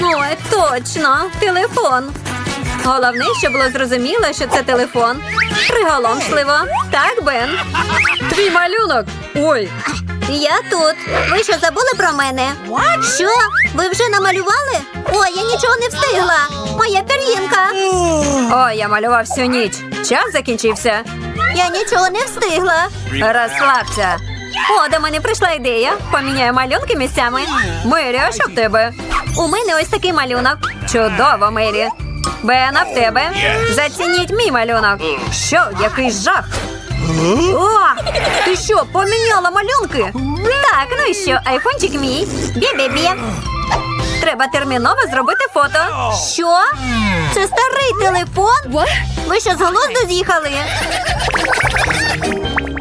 Ой, точно, телефон. Головне, щоб було зрозуміло, що це телефон. Приголомшливо. Так, Бен. Твій малюнок. Ой, Я тут. Ви що забули про мене? Що? Ви вже намалювали? Ой, я нічого не встигла. Моя пір'їнка. ой, я малював всю ніч. Час закінчився. Я нічого не встигла. Розслабся. О, до мене прийшла ідея. Поміняю малюнки місцями. Мері, а що в тебе? У мене ось такий малюнок. Чудово, Мері. Бена, в тебе. Зацініть мій малюнок. Що, який жах? О, ти що, поміняла малюнки? Так, ну і що, айфончик мій. Бі-бі-бі. Треба терміново зробити фото. Що? Це старий телефон? Ви що з глузду з'їхали?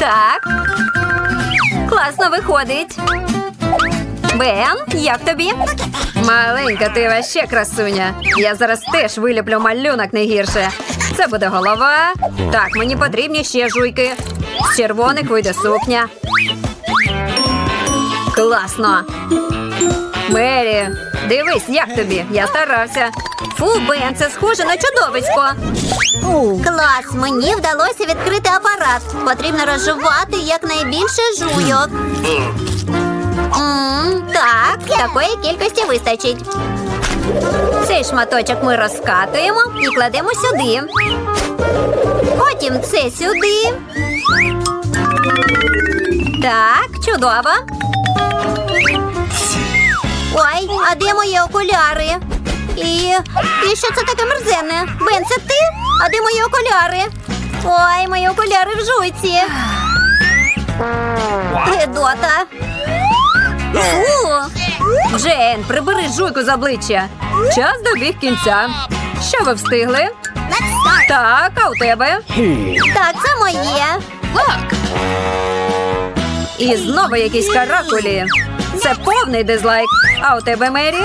Так. Класно виходить. Бен, як тобі? Маленька, ти ваще красуня. Я зараз теж виліплю малюнок не гірше. Це буде голова. Так, мені потрібні ще жуйки. З червоних вийде сукня. Класно. Мері, дивись, як тобі. Я старався. Фу, Бен, це схоже на чудовисько. Клас, мені вдалося відкрити апарат. Потрібно розжувати якнайбільше жуйок. Так, такої кількості вистачить. Цей шматочок ми розкатуємо і кладемо сюди. Потім це сюди. Так, чудово. Ой, а де мої окуляри? І, і що це таке мерзенне? Бен, це ти? А де мої окуляри? Ой, мої окуляри в жуйці. Гедота. Фу. Джейн, прибери жуйку з обличчя. Час добіг кінця. Що ви встигли? Так, а у тебе? Так, це моє. І знову якісь каракулі. Це повний дизлайк. А у тебе Мері?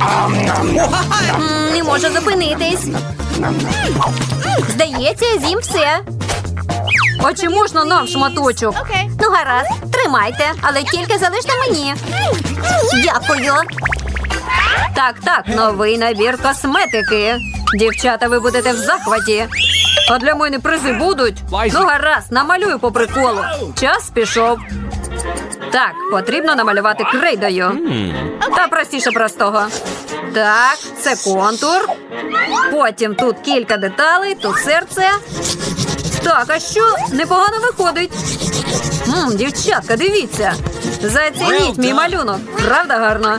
М, Не можу зупинитись. Здається, з'їм все. А чи можна нам шматочок? Ну, гаразд, тримайте, але тільки залиште мені. Дякую. Так, так, новий набір косметики. Дівчата, ви будете в захваті. А для мене призи будуть. Ну, гаразд, намалюю по приколу. Час пішов. Так, потрібно намалювати крейдою. Та простіше простого. Так, це контур. Потім тут кілька деталей, тут серце. Так, а що? Непогано виходить. М, дівчатка, дивіться. Зацініть мій малюнок. Правда гарно?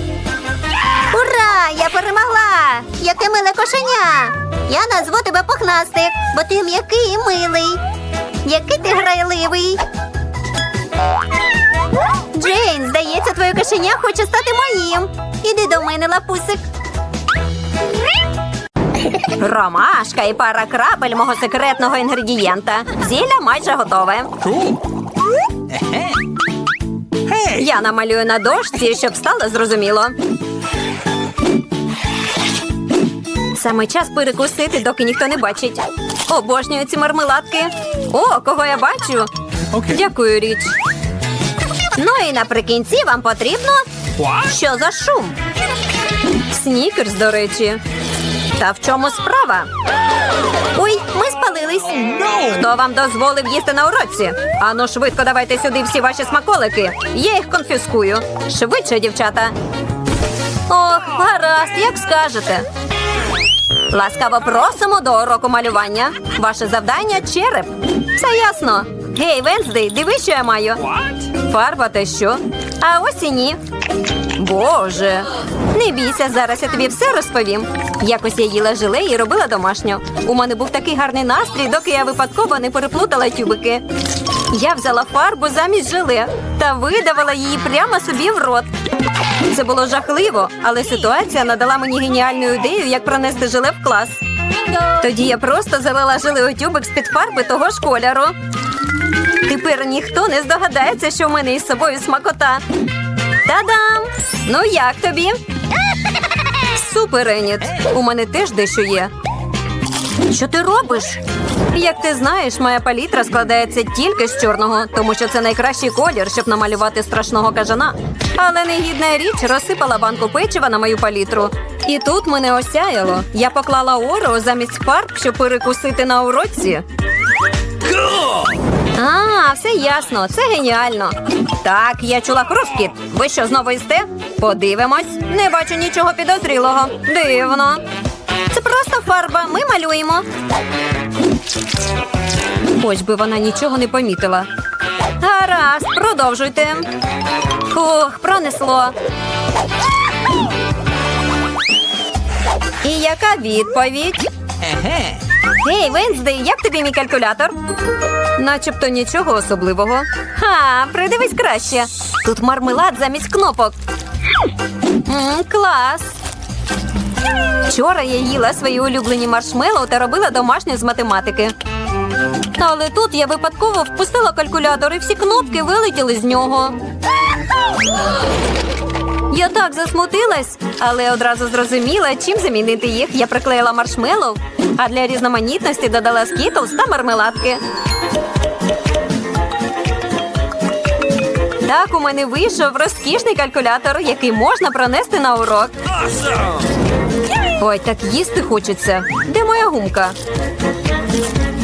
Я перемогла! Яке миле кошеня! Я назву тебе пухнастик, бо ти м'який і милий. Який ти грайливий. Джейн, здається, твоє кошеня хоче стати моїм. Іди до мене, лапусик. Ромашка і пара крапель мого секретного інгредієнта. Зілля майже готове. Я намалюю на дошці, щоб стало зрозуміло. Саме час перекусити, доки ніхто не бачить. Обожнюю ці мармеладки. О, кого я бачу? Дякую, річ. Ну і наприкінці вам потрібно. Що за шум? Снікерс, до речі. Та в чому справа? Ой, ми спалились. Хто вам дозволив їсти на уроці? Ану, швидко давайте сюди всі ваші смаколики. Я їх конфіскую. Швидше, дівчата. Ох, гаразд, як скажете. Ласкаво просимо до уроку малювання. Ваше завдання череп. Все ясно. Гей, Венздей, дивись, що я маю. Фарба та що? А ось і ні. Боже. Не бійся, зараз я тобі все розповім. Якось я їла желе і робила домашню. У мене був такий гарний настрій, доки я випадково не переплутала тюбики. Я взяла фарбу замість желе та видавала її прямо собі в рот. Це було жахливо, але ситуація надала мені геніальну ідею, як пронести желе в клас. Тоді я просто залила желе у тюбик з-під фарби того ж кольору. Тепер ніхто не здогадається, що в мене із собою смакота. Та-дам! Ну як тобі? Супер, Еніт. У мене теж дещо є. Що ти робиш? Як ти знаєш, моя палітра складається тільки з чорного, тому що це найкращий колір, щоб намалювати страшного кажана. Але негідна річ розсипала банку печива на мою палітру. І тут мене осяяло. Я поклала орео замість фарб, щоб перекусити на уроці. А, все ясно, це геніально. Так, я чула хрускіт. Ви що, знову їсте? Подивимось. Не бачу нічого підозрілого. Дивно. Це просто фарба. Ми малюємо. Хоч би вона нічого не помітила. Гаразд, продовжуйте. Ух, пронесло. І яка відповідь? Гей, Венздей, як тобі мій калькулятор? Начебто нічого особливого. Ха, придивись краще. Тут мармелад замість кнопок. М, клас. Вчора я їла свої улюблені маршмеллоу та робила домашню з математики. Але тут я випадково впустила калькулятор і всі кнопки вилетіли з нього. Я так засмутилась, але одразу зрозуміла, чим замінити їх. Я приклеїла маршмеллоу, а для різноманітності додала скітлс та мармеладки. Так у мене вийшов розкішний калькулятор, який можна пронести на урок. Ой, так їсти хочеться. Де моя гумка?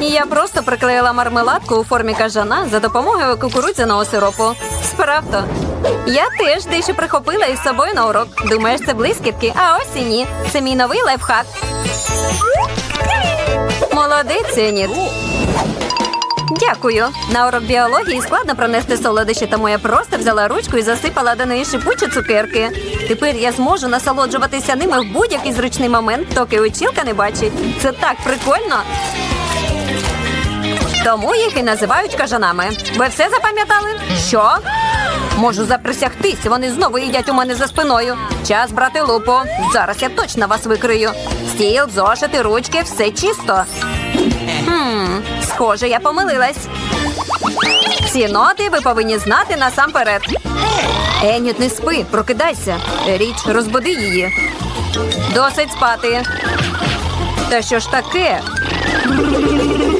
Я просто приклеїла мармеладку у формі кажана за допомогою кукурудзяного сиропу. Справді. Я теж дещо прихопила із собою на урок. Думаєш, це блискітки? А ось і ні. Це мій новий лайфхак. Молодець, Еніт. Дякую. На урок біології складно пронести солодощі, тому я просто взяла ручку і засипала до неї шипучі цукерки. Тепер я зможу насолоджуватися ними в будь-який зручний момент, доки училка не бачить. Це так прикольно. Тому їх і називають кажанами. Ви все запам'ятали? Що? Можу заприсягтись, вони знову їдять у мене за спиною. Час брати лупу. Зараз я точно вас викрию. Стіл, зошити, ручки, все чисто. Хм, схоже, я помилилась. Ці ноти ви повинні знати насамперед. Еніт, не спи, прокидайся. Річ, розбуди її. Досить спати. Та що ж таке?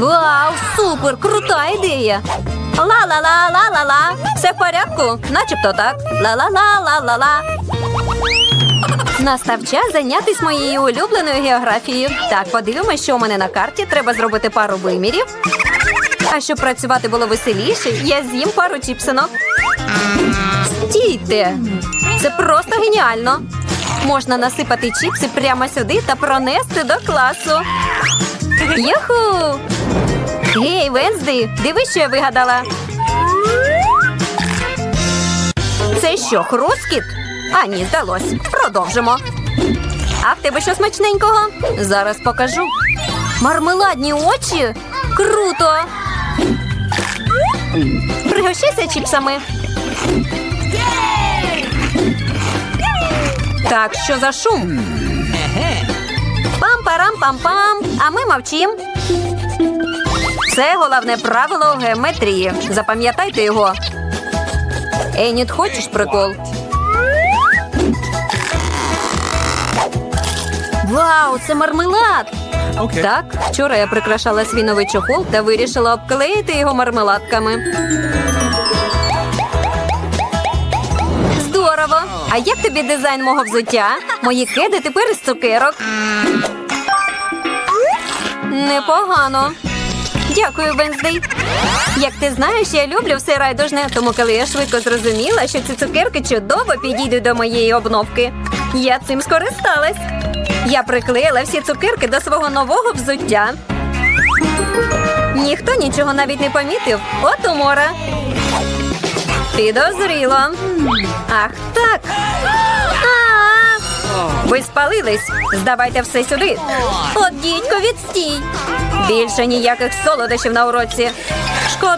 Вау, супер! Крута ідея! Ла-ла-ла-ла-ла-ла. Все в порядку? Начебто так. Ла-ла-ла-ла-ла-ла. Настав час зайнятися моєю улюбленою географією. Так, подивимось, що у мене на карті. Треба зробити пару вимірів. А щоб працювати було веселіше, я з'їм пару чіпсинок. Стійте! Це просто геніально. Можна насипати чіпси прямо сюди та пронести до класу. Юху! Гей, Венсди, дивись, що я вигадала. Це що, хрускіт? А, ні, здалось. Продовжимо. А в тебе що смачненького? Зараз покажу. Мармеладні очі? Круто! Пригощайся чіпсами. Так, що за шум? Пам-парам-пам-пам. А ми мовчим. Це головне правило геометрії. Запам'ятайте його. Еніт, хочеш прикол? Вау, це мармелад! Так, вчора я прикрашала свій новий чохол та вирішила обклеїти його мармеладками. Здорово! А як тобі дизайн мого взуття? Мої кеди тепер із цукерок. Непогано. Дякую, Венздей. Як ти знаєш, я люблю все райдужне, тому коли я швидко зрозуміла, що ці цукерки чудово підійдуть до моєї обновки, я цим скористалась. Я приклеїла всі цукерки до свого нового взуття. Ніхто нічого навіть не помітив. От умора. Підозріло. Ах, так. Ви спалились. Здавайте все сюди. От дідько, відстій. Більше ніяких солодощів на уроці. Шкода.